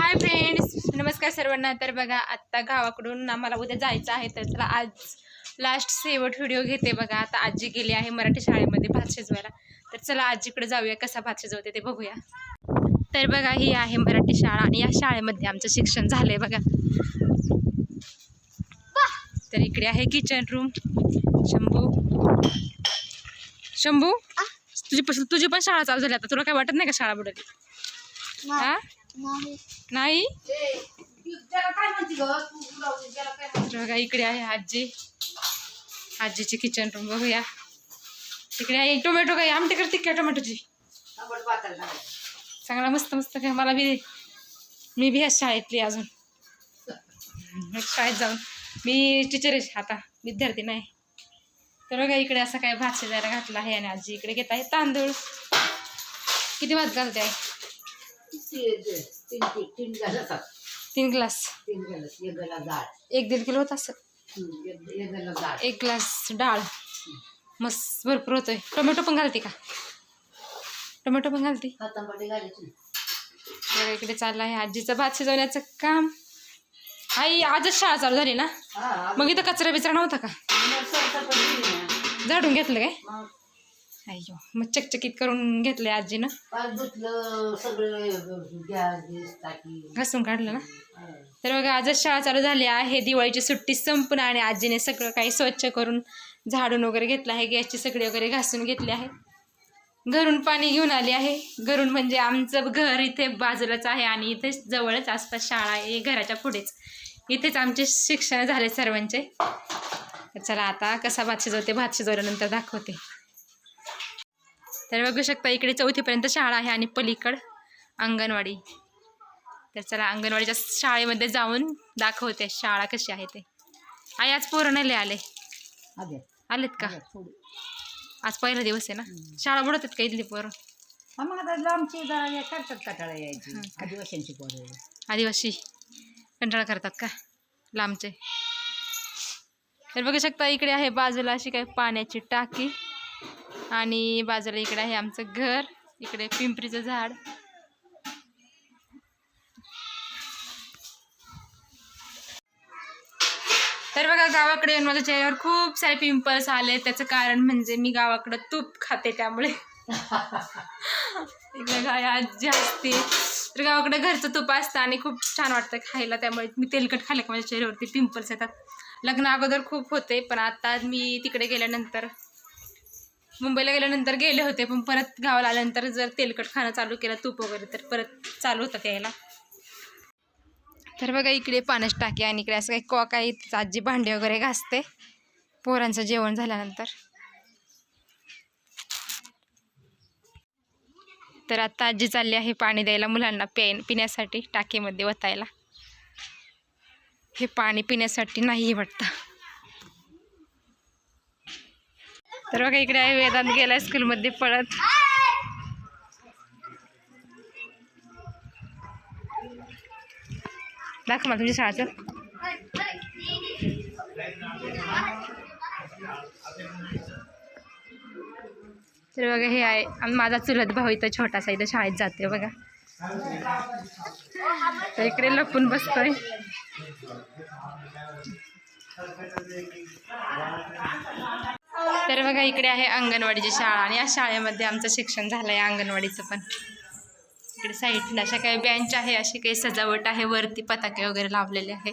Hi friends नमस्कार सर्वांना. तर बघा आत्ता गावाकडून आम्हाला उद्या जायचं आहे तर चला आज लास्ट शेवट व्हिडिओ घेते बघा. आता आजी गेली आहे मराठी शाळेमध्ये भात शिजवायला. तर चला आजीकडे जाऊया कसा भात शिजवते ते बघूया. तर बघा ही आहे मराठी शाळा आणि या शाळेमध्ये आमचं शिक्षण झालंय बघा. तर इकडे आहे किचन रूम शंभू. शंभू तुझी तुझी पण शाळा चालू झाली आता. तुला काय वाटत नाही का शाळा बुडली? हा नाही. बघा इकडे आहे आजी. आजीची किचन रूम बघूया. इकडे आहे टोमॅटो काय आमटी करते काय टोमॅटोची? चांगला मस्त मस्त काय मला बी मी बी ह्याच शाळेतली अजून. शाळेत जाऊन. मी टीचर आहे आता विद्यार्थी नाही. तर बघा इकडे असं काय भात शिजायला घातलं आहे आणि आजी इकडे घेत आहे तांदूळ. किती भात घालते आहे तीन गलास. तीन ग्लास तीन गलास एक गला डाळ एक दीड किलो होत असं एक एक गला डाळ एक ग्लास डाळ. मस्त भरपूर होतोय. टोमॅटो पण घालते का? टोमॅटो पण घालते. बघा इकडे चाललं आहे आजीचं भात शिजवण्याचं काम. आई आजच शाळा चालू झाली ना? मग इथं कचरा बिचरा नव्हता का. झाडून घेतलं काय? अय्यो मग चकचकीत करून घेतलंय आजीनं. पाच धुतलं सगळं गॅस गॅस टाकी. घासून काढलं ना. तर बघा आजच शाळा चालू झाली आहे. दिवाळीची सुट्टी संपून आणि आजीने सगळं काही स्वच्छ करून झाडून वगैरे घेतलं आहे. गॅसची सगळी वगैरे घासून घेतली आहे. घरून पाणी घेऊन आली आहे. घरून म्हणजे आमचं घर इथे बाजूलाच आहे आणि इथे जवळच आसपास शाळा आहे. घराच्या पुढेच. इथेच आमचे शिक्षण झाले सर्वांचे. तर चला आता कसा भात शिजवते भात शिजवल्यानंतर दाखवते. तर बघू शकता इकडे चौथीपर्यंत शाळा आहे आणि पलीकड अंगणवाडी. तर चला अंगणवाडीच्या शाळेमध्ये जाऊन दाखवते शाळा कशी आहे ते. आई आज पोरं नाही लय आले. आले, आलेत का. आज पहिला दिवस आहे ना? शाळा बुडतात का इथली पोरं? मग आता लांबची जरा करतात कटाळा यायची? का? आदिवासींची पोरं आदिवासी. कंटाळा करतात का? लांबचे. तर बघू शकता इकडे आहे बाजूला अशी काय पाण्याची टाकी. आणि बाजूला इकडे आहे आमचं घर. इकडे पिंपरीचं झाड. तर बघा गावाकडे येऊन माझ्या चेहऱ्यावर खूप सारे पिंपल्स आले. त्याचं कारण म्हणजे मी गावाकडं तूप खाते त्यामुळे. इकडे गाय आजी असते. तर गावाकडे घरचं तूप असतं आणि खूप छान वाटतं खायला. त्यामुळे मी तेलकट खाल्लं का माझ्या चेहऱ्यावरती पिंपल्स येतात. लग्न अगोदर खूप होते पण आता मी तिकडे गेल्यानंतर मुंबईला गेल्यानंतर गेले होते पण परत गावाला आल्यानंतर जर तेलकट खाणं चालू केलं तूप वगैरे तर परत चालू होतं यायला. तर बघा इकडे पाण्याची टाकी आणि इकडे असं काही कॉक आहे आजी भांडे वगैरे घासते पोरांचं जेवण झाल्यानंतर. तर आता आजी चालली आहे पाणी द्यायला मुलांना पे पिण्यासाठी टाकीमध्ये वतायला. हे पाणी पिण्यासाठी नाही वाटतं. तर बघा इकडे आहे वेदांत गेला स्कूलमध्ये पळत. दाख मला तुमच्या शाळाचं. तर बघा हे आहे आणि माझा चुलत भाऊ इथं छोटासा इथं शाळेत जाते बघा. तर इकडे लपून बसतोय. तर बघा इकडे आहे अंगणवाडीची शाळा आणि या शाळेमध्ये आमचं शिक्षण झालं आहे अंगणवाडीचं पण. इकडे साईडला अशा काही बेंच आहे अशी काही सजावट आहे वरती पताके वगैरे लावलेले आहे.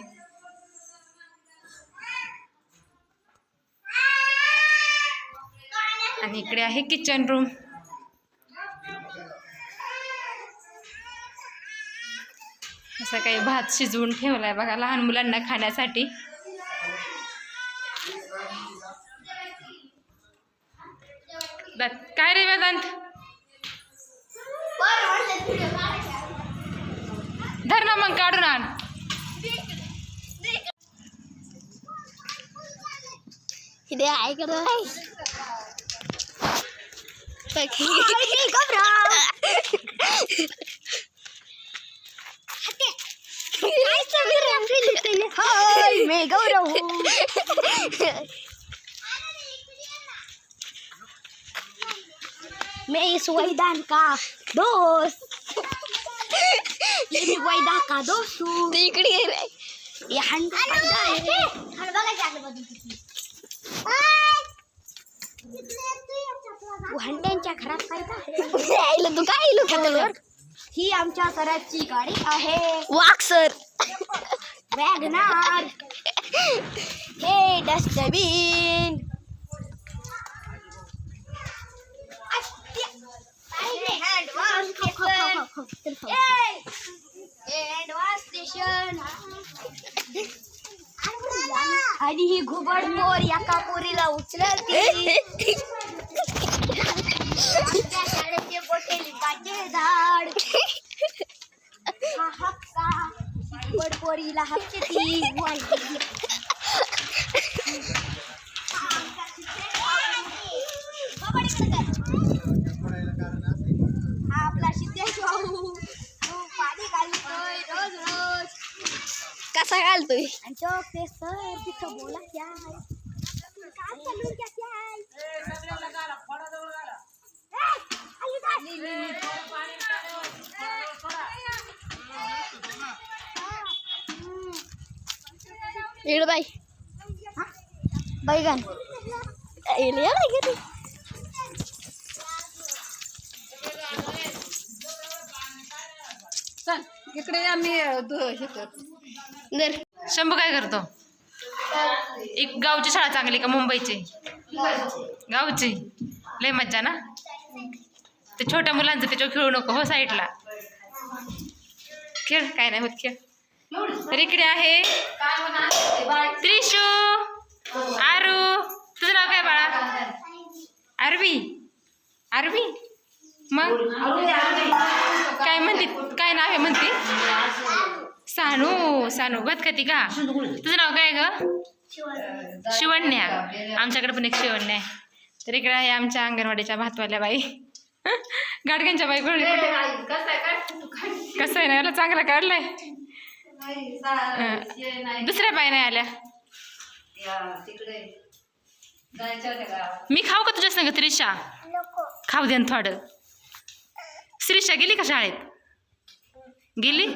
आणि इकडे आहे किचन रूम असं काही भात शिजवून ठेवलाय बघा लहान मुलांना खाण्यासाठी. काय रे वेदांत? धर ना मग काढून आण. Hindi, ay cobra. May suwaydan ka. Dos. ये मी वैदा का दोस्तू ते इकडे ये रे ये हंडा हंडा आहे बघायचं आलं बघ हंड्यांच्या घरात काय आईला तू काय आईलो ही? आमच्या सराची गाडी आहे वाक सर वॅगनार। हे डस्टबिन। स्टेशन आणि ही घुबड मोर एका पोरीला उचलती आमच्या शाळेचे मोठे लिंबाचे झाड. हा घुबड पोरीला हपते तो रोज कसा घालतोय आणि तो ते सर तिथं बोला क्या है काय चालू क्या क्या है इकडे बाई बैगन येले गेली इकडे आम्ही शंभू काय करतो? एक गावची शाळा चांगली का मुंबईची? गावची. लय मज्जा ना? ते छोट्या मुलांचं त्याच्यावर खेळू नको हो साईडला. खेळ काय नाही होत खेळ. तर इकडे आहे त्रिशू. आरू. तुझं नाव काय बाळा? आरवी. आरवी? मग? काय म्हणते? काय नाव आहे म्हणते? सानू सानू. बदकती का? तुझं नाव काय ग? शिवण्या. आमच्याकडे पण एक शिवण्या आहे. तर इकडे आहे आमच्या अंगणवाडीच्या भातवाल्या बाई. गाडग्यांच्या बाई कुठे कसं आहे? ना? याला चांगला काढलाय. दुसऱ्या बाई नाही आल्या. मी खाऊ का तुझ्या संग त्रिशा? खाऊ दे ना थोडं. श्रीषा गेली का शाळेत? गेली?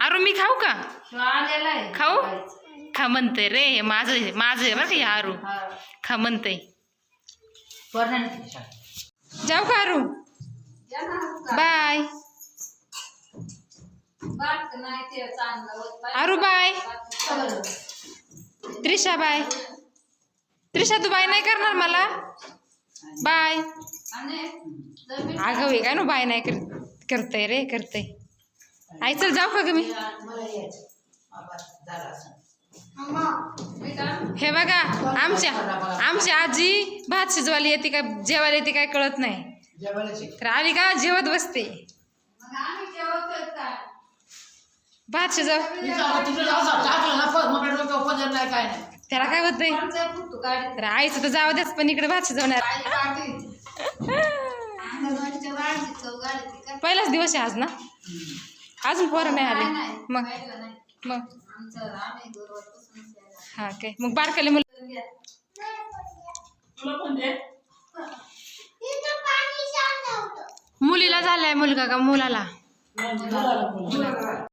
अरे मी खाऊ का? खाऊ? खा म्हणते रे माझं माझं आहे बरं का हे आरू खा म्हणते जाऊ का Aru bye. Aru bye. Trisha bye. Trisha तू बाय नाही करणार मला? बाय अगं हे काय ना बाय नाही कर करतय रे करतय आई चल जाऊ का ग मी हे बघा आमच्या आमची आजी भात शिजवायला येते का जेवायला येते काय कळत नाही तर आली का जेवत बसते भात शिजव त्याला काय होतंय? तर आईचं तर जाऊ द्याच पण इकडे भात शिजवणार पहिलाच दिवस आहे आज ना? अजून पोरं नाही आले. मग? मग? हा काय मग बारकाले मुलं मुलीला झालाय मुलगा का मुलाला.